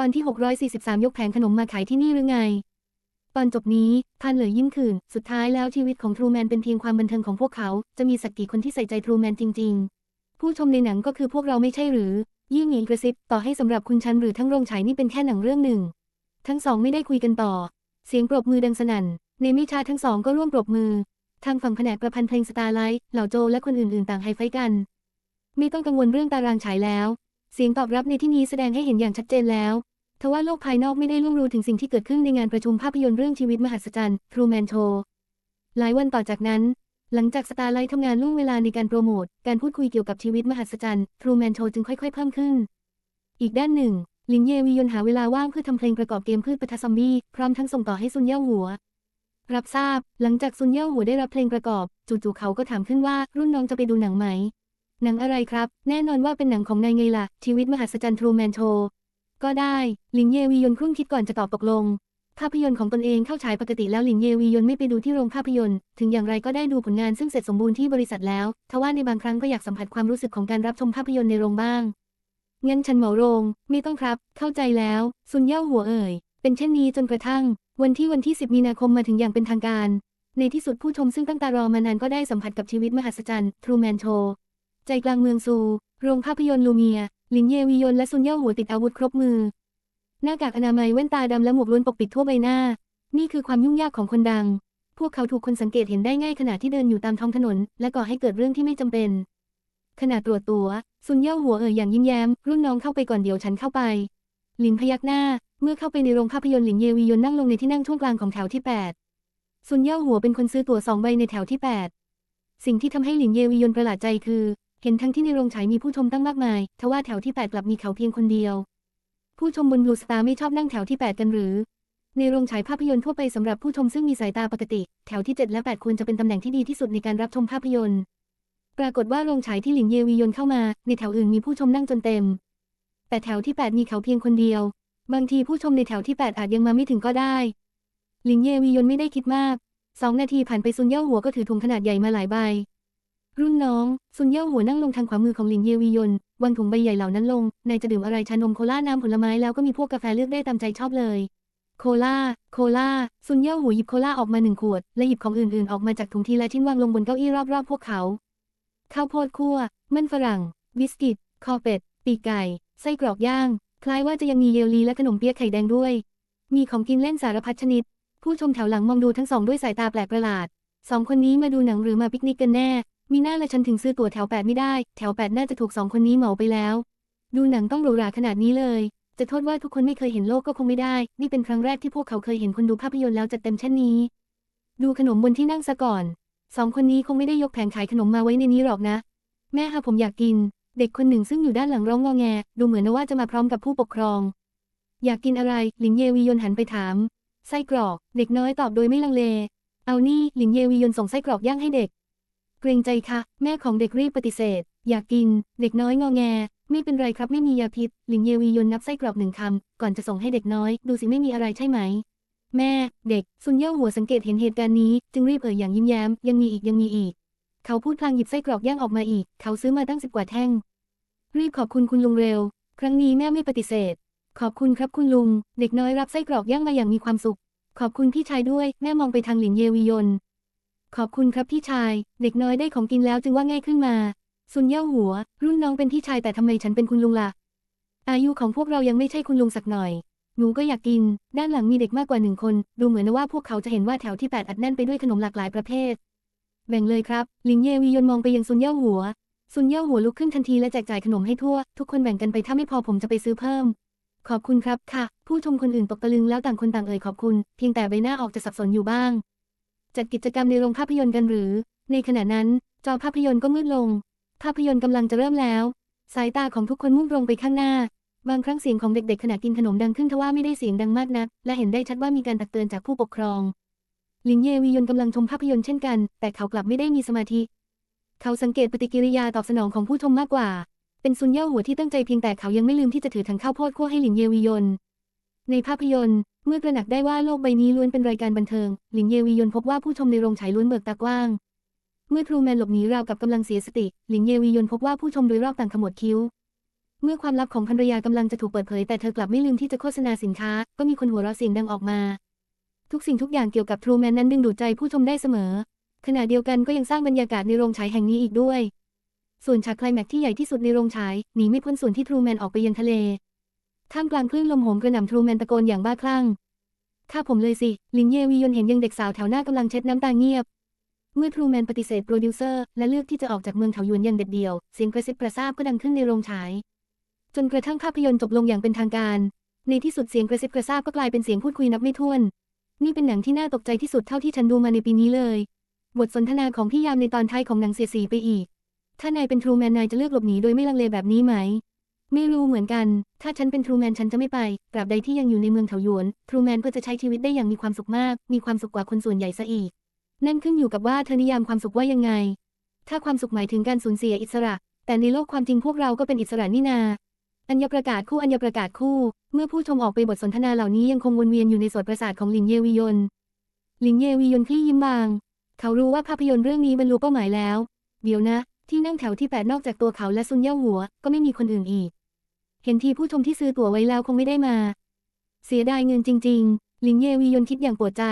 ตอนที่ 643 ยกแผงขนมมาขายที่นี่หรือไง ตอนจบนี้พันเหลยยิ้มขื่นสุดท้ายแล้วชีวิตของทรูแมนเป็นเพียงความบันเทิงของพวกเขา จะมีสักกี่คนที่ใส่ใจทรูแมนจริง ๆ ผู้ชมในหนังก็คือพวกเราไม่ใช่หรือ ยิ่งหญิงกระซิบต่อให้สำหรับคุณชันหรือทั้งโรงฉายนี่เป็นแค่หนังเรื่องหนึ่ง ทั้งสองไม่ได้คุยกันต่อ เสียงปรบมือดังสนั่น ในไม่ช้าทั้งสองก็ร่วมปรบมือ ทางฝั่งแผนกประพันธ์เพลงสตาร์ไลท์เหล่าโจและคนอื่นๆ ต่างไฮไฟกันไม่ต้องกังวลเรื่องตารางฉายแล้ว เสียงตอบรับในที่นี้แสดงให้เห็นอย่างชัดเจนแล้ว ทว่าโลกภายนอกไม่ได้ล่วงรู้ถึงสิ่งที่เกิดขึ้นในงานประชุมภาพยนตร์เรื่องชีวิตมหัศจรรย์ Truman Show หลายวันต่อจากนั้น หลังจากสตาร์ไลท์ทำงานล่วงเวลาในการโปรโมท การพูดคุยเกี่ยวกับชีวิตมหัศจรรย์ Truman Show จึงค่อย ๆ เพิ่มขึ้น อีกด้านหนึ่ง ลินเยวียนหาเวลาว่างเพื่อทำเพลงประกอบเกมพืชปะทะซอมบี้พร้อมทั้งส่งต่อให้ซุนเย่าหัว รับทราบ หลังจากซุนเย่าหัวได้รับเพลงประกอบ จู่ๆเขาก็ถามขึ้นว่ารุ่นน้องจะไปดูหนังไหมหนังอะไรครับ แน่นอนว่าเป็นหนังของนายไงล่ะชีวิตมหัศจรรย์ Truman Show ก็ได้ หลินเยวียนครุ่นคิดก่อนจะตอบตกลง ภาพยนตร์ของตนเองเข้าฉายปกติแล้วหลินเยวียนไม่ไปดูที่โรงภาพยนตร์ ถึงอย่างไรก็ได้ดูผลงานซึ่งเสร็จสมบูรณ์ที่บริษัทแล้ว ทว่าในบางครั้งก็อยากสัมผัสความรู้สึกของการรับชมภาพยนตร์ในโรงบ้างงั้นฉันเหมาโรง ไม่ต้องครับ เข้าใจแล้ว ซุนเย่าหัวเอ่ย เป็นเช่นนี้จนกระทั่ง วันที่วันที่ 10 มีนาคมมาถึงอย่างเป็นทางการ ในที่สุดผู้ชมซึ่งตั้งตารอมานานก็ได้สัมผัสกับชีวิตมหัศจรรย์ Truman Show ใจกลางเมืองซู โรงภาพยนตร์ลูเมีย หลินเยวียนและซุนเย่าหัวติดอาวุธครบมือ หน้ากากอนามัยแว่นตาดำและหมวกล้วนปกปิดทั่วใบหน้า นี่คือความยุ่งยากของคนดัง พวกเขาถูกคนสังเกตเห็นได้ง่ายขณะที่เดินอยู่ตามท้องถนน และก่อให้เกิดเรื่องที่ไม่จำเป็น ขณะตรวจตัวซุนเย่าหัวเอ่ยอย่างยิ้มแย้ม รุ่นน้องเข้าไปก่อนเดี๋ยวฉันเข้าไป หลินพยักหน้า เมื่อเข้าไปในโรงภาพยนตร์หลินเยวียนนั่งลงในที่นั่งช่วงกลางของแถวที่ 8ซุนเย่าหัวเป็นคนซื้อตั๋วสองใบในแถวที่ 8 สิ่งที่ทำให้หลินเยวียนประหลาดใจคือ เห็นทั้งที่ในโรงฉายมีผู้ชมตั้งมากมาย ทว่าแถวที่ 8 กลับมีเขาเพียงคนเดียว ผู้ชมบนบลูสตาร์ไม่ชอบนั่งแถวที่ 8 กันหรือ ในโรงฉายภาพยนตร์ทั่วไปสำหรับผู้ชมซึ่งมีสายตาปกติ แถวที่ 7 และ 8 ควรจะเป็นตำแหน่งที่ดีที่สุดในการรับชมภาพยนตร์ ปรากฏว่าโรงฉายที่หลินเยวียนเข้ามา ในแถวอื่นมีผู้ชมนั่งจนเต็ม แต่แถวที่ 8 มีเขาเพียงคนเดียว บางทีผู้ชมในแถวที่ 8 อาจยังมาไม่ถึงก็ได้ หลินเยวียนไม่ได้คิดมากสองนาทีผ่านไปซุนเย่าหัวก็ถือถุงขนาดใหญ่มาหลายใบ รุ่นน้อง ซุนเย่าหัวนั่งลงทางขวามือของหลินเยวียนวางถุงใบใหญ่เหล่านั้นลง นายจะดื่มอะไรชานมโคลาน้ำผลไม้แล้วก็มีพวกกาแฟเลือกได้ตามใจชอบเลย โคลา โคลา ซุนเย่าหัวหยิบโคลาออกมาหนึ่งขวด และหยิบของอื่นๆออกมาจากถุงทีละชิ้นวางลงบนเก้าอี้รอบๆพวกเขา ข้าวโพดคั่ว มันฝรั่ง บิสกิต คอเป็ด ปีกไก่ ไส้กรอกย่าง คล้ายว่าจะยังมีเยลลีและขนมเปี๊ยะไข่แดงด้วย มีของกินเล่นสารพัดชนิด ผู้ชมแถวหลังมองดูทั้งสองด้วยสายตาแปลกประหลาด สองคนนี้มาดูหนังหรือมาปิกนิกกันแน่ มีหน้าละฉันถึงซื้อตั๋วแถวแปดไม่ได้ แถวแปดน่าจะถูกสองคนนี้เหมาไปแล้ว ดูหนังต้องหรูหราขนาดนี้เลย จะโทษว่าทุกคนไม่เคยเห็นโลกก็คงไม่ได้ นี่เป็นครั้งแรกที่พวกเขาเคยเห็นคนดูภาพยนตร์แล้วจัดเต็มเช่นนี้ ดูขนมบนที่นั่งซะก่อน สองคนนี้คงไม่ได้ยกแผงขายขนมมาไว้ในนี้หรอกนะ แม่คะผมอยากกิน เด็กคนหนึ่งซึ่งอยู่ด้านหลังร้องงอแง ดูเหมือนว่าจะมาพร้อมกับผู้ปกครอง อยากกินอะไร หลินเยวียนหันไปถาม ไส้กรอก เด็กน้อยตอบโดยไม่ลังเล เอานี่ หลินเยวียนส่งไส้กรอกย่างให้เด็ก เกรงใจค่ะ แม่ของเด็กรีบปฏิเสธ อยากกิน เด็กน้อยงอแง ไม่เป็นไรครับไม่มียาพิษ หลินเยวียนนับไส้กรอกหนึ่งคำ ก่อนจะส่งให้เด็กน้อย ดูสิไม่มีอะไรใช่ไหม แม่ เด็ก ซุนเย่าหัวสังเกตเห็นเหตุการณ์นี้ จึงรีบเอ่ยอย่างยิ้มแย้ม ยังมีอีกยังมีอีก เขาพูดพลางหยิบไส้กรอกย่างออกมาอีก เขาซื้อมาตั้งสิบกว่าแท่ง รีบขอบคุณคุณลุงเร็ว ครั้งนี้แม่ไม่ปฏิเสธ ขอบคุณครับคุณลุง เด็กน้อยรับไส้กรอกย่างมาอย่างมีความสุข ขอบคุณพี่ชายด้วย แม่มองไปทางหลินเยวียน ขอบคุณครับพี่ชาย เด็กน้อยได้ของกินแล้วจึงว่าง่ายขึ้นมา ซุนเย่าหัว รุ่นน้องเป็นพี่ชายแต่ทำไมฉันเป็นคุณลุงล่ะ อายุของพวกเรายังไม่ใช่คุณลุงสักหน่อย หนูก็อยากกิน ด้านหลังมีเด็กมากกว่าหนึ่งคน ดูเหมือนว่าพวกเขาจะเห็นว่าแถวที่แปดอัดแน่นไปด้วยขนมหลากหลายประเภท แบ่งเลยครับ ลินเยวียนมองไปยังซุนเย่าหัว ซุนเย่าหัวลุกขึ้นทันทีและแจกจ่ายขนมให้ทั่ว ทุกคนแบ่งกันไปถ้าไม่พอผมจะไปซื้อเพิ่ม ขอบคุณครับค่ะ ผู้ชมคนอื่นตกตะลึงแล้วต่างคนต่างเอ่ยขอบคุณ เพียงแต่ใบหน้าออกจะสับสนอยู่บ้าง จัดกิจกรรมในโรงภาพยนตร์กันหรือ ในขณะนั้น จอภาพยนตร์ก็มืดลง ภาพยนตร์กำลังจะเริ่มแล้ว สายตาของทุกคนมุ่งตรงไปข้างหน้า บางครั้งเสียงของเด็กๆขณะกินขนมดังขึ้นทว่าไม่ได้เสียงดังมากนัก และเห็นได้ชัดว่ามีการตักเตือนจากผู้ปกครองลินเยวียนกำลังชมภาพยนตร์เช่นกัน แต่เขากลับไม่ได้มีสมาธิ เขาสังเกตปฏิกิริยาตอบสนองของผู้ชมมากกว่า เป็นซุนเย่าหัวที่ตั้งใจเพียงแต่เขายังไม่ลืมที่จะถือถังข้าวโพดคั่วให้หลินเยวียนในภาพยนตร์ เมื่อตระหนักได้ว่าโลกใบนี้ล้วนเป็นรายการบันเทิง หลินเยวียนพบว่าผู้ชมในโรงฉายล้วนเบิกตากว้าง เมื่อทรูแมนหลบหนีราวกับกำลังเสียสติ หลินเยวียนพบว่าผู้ชมโดยรอบต่างขมวดคิ้ว เมื่อความลับของภรรยากำลังจะถูกเปิดเผย แต่เธอกลับไม่ลืมที่จะโฆษณาสินค้า ก็มีคนหัวเราะเสียงดังออกมา ทุกสิ่งทุกอย่างเกี่ยวกับทรูแมนนั้นดึงดูดใจผู้ชมได้เสมอ ขณะเดียวกันก็ยังสร้างบรรยากาศในโรงฉายแห่งนี้อีกด้วย ส่วนฉากไคลแม็กที่ใหญ่ที่สุดในโรงฉายหนีไม่พ้นส่วนที่ทรูแมนออกไปยังทะเล ท่ามกลางคลื่นลมโหมกระหน่ำทรูแมนตะโกนอย่างบ้าคลั่งฆ่าผมเลยสิ ลินเยวียนเห็นยังเด็กสาวแถวหน้ากำลังเช็ดน้ำตาเงียบ เมื่อทรูแมนปฏิเสธโปรดิวเซอร์และเลือกที่จะออกจากเมืองเถาหยวนอย่างเด็ดเดี่ยว เสียงกระซิบกระซาบก็ดังขึ้นในโรงฉาย จนกระทั่งภาพยนตร์จบลงอย่างเป็นทางการ ในที่สุดเสียงกระซิบกระซาบก็กลายเป็นเสียงพูดคุยนับไม่ถ้วน นี่เป็นหนังที่น่าตกใจที่สุดเท่าที่ฉันดูมาในปีนี้เลย บทสนทนาของพี่ยามในตอนท้ายของหนังเสียสีไปอีก ถ้านายเป็นทรูแมนนายจะเลือกหลบหนีโดยไม่ลังเลแบบนี้ไหม ไม่รู้เหมือนกัน ถ้าฉันเป็นทรูแมนฉันจะไม่ไปตราบใดที่ยังอยู่ในเมืองเถาหยวน ทรูแมนก็จะใช้ชีวิตได้อย่างมีความสุขมาก มีความสุขกว่าคนส่วนใหญ่ซะอีก นั่นขึ้นอยู่กับว่าเธอนิยามความสุขว่ายังไง ถ้าความสุขหมายถึงการสูญเสียอิสระ แต่ในโลกความจริงพวกเราก็เป็นอิสระนี่นา อัญญประกาศคู่อัญญประกาศคู่ เมื่อผู้ชมออกไปบทสนทนาเหล่านี้ยังคงวนเวียนอยู่ในโสตประสาทของหลินเยวียน หลินเยวียนคลี่ยิ้มบาง เขารู้ว่าภาพยนตร์เรื่องนี้บรรลุเป้าหมายแล้ว เดี๋ยวนะ ที่นั่งแถวที่แปดนอกจากตัวเขาและซุนเย่าหัว ก็ไม่มีคนอื่นอีก เห็นทีผู้ชมที่ซื้อตั๋วไว้แล้วคงไม่ได้มา เสียดายเงินจริง ๆ หลินเยวียนคิดอย่างปวดใจ